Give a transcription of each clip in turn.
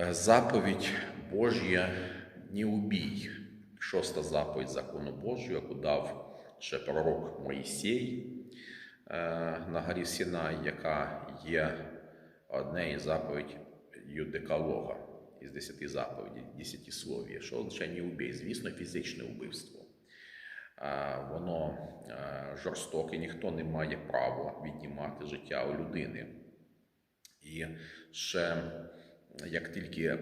Е, Заповідь Божя не убій. Шоста заповідь закону Божого, яку дав ще пророк Моїсей е, на горі Сінай, яка є одне із заповідь Юдекалога із десяти заповідей, десятислов'я. Що означає не убій? Звісно, фізичне вбивство. Е, Воно жорстоке, ніхто не має права віднімати життя у людини. І ще як тільки е,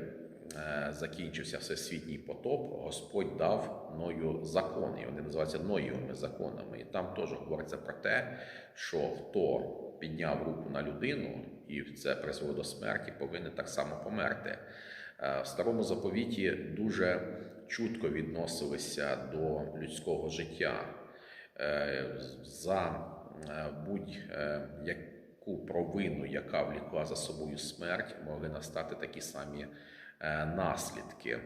закінчився всесвітній потоп, Господь дав Ною закони. Вони називаються Ноєвими законами. І там теж говориться про те, що хто підняв руку на людину і це призвело до смерті, повинен так само померти. Е, В старому заповіті дуже чутко відносилися до людського життя. Е, За будь-яку провину, яка влікла за собою смерть, могли настати такі самі е, наслідки.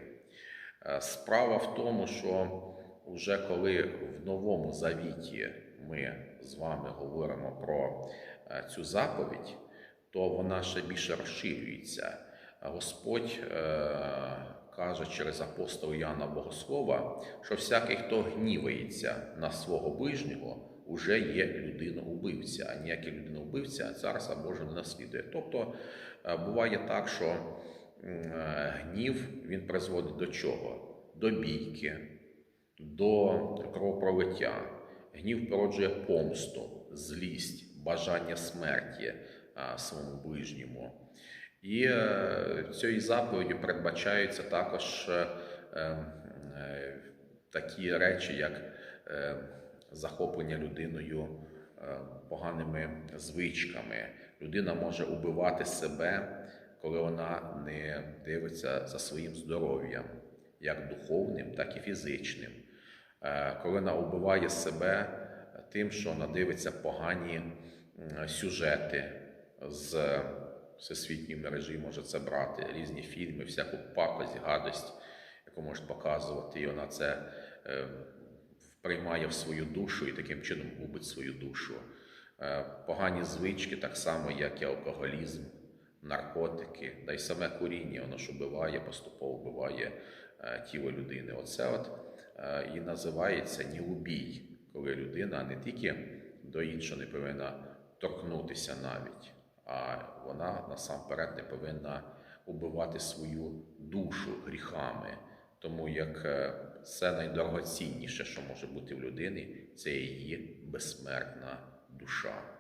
Е, Справа в тому, що вже коли в Новому Завіті ми з вами говоримо про е, цю заповідь, то вона ще більше розширюється. Господь каже через апостола Яна Богослова, що всякий, хто гнівається на свого ближнього, уже є людина-убивця, а ніякий людина-убивця царства Боже не наслідує. Тобто е, буває так, що е, гнів він призводить до чого? До бійки, до кровопролиття. Гнів породжує помсту, злість, бажання смерті своєму ближньому. І е, цією заповіді передбачаються також е, е, такі речі, як захоплення людиною поганими звичками. Людина може убивати себе, коли вона не дивиться за своїм здоров'ям, як духовним, так і фізичним. Коли вона убиває себе тим, що вона дивиться погані сюжети з всесвітньої мережі, може це брати різні фільми, всяку пакость, гадость, яку можуть показувати, і вона це е, приймає в свою душу і таким чином губить свою душу. Е, Погані звички, так само, як і алкоголізм, наркотики, да й саме куріння, воно ж убиває, поступово вбиває е, тіло людини. Оце от е, і називається неубій, коли людина не тільки до іншого не повинна торкнутися навіть, а вона насамперед не повинна убивати свою душу гріхами. Тому як це найдорогоцінніше, що може бути в людини, це її безсмертна душа.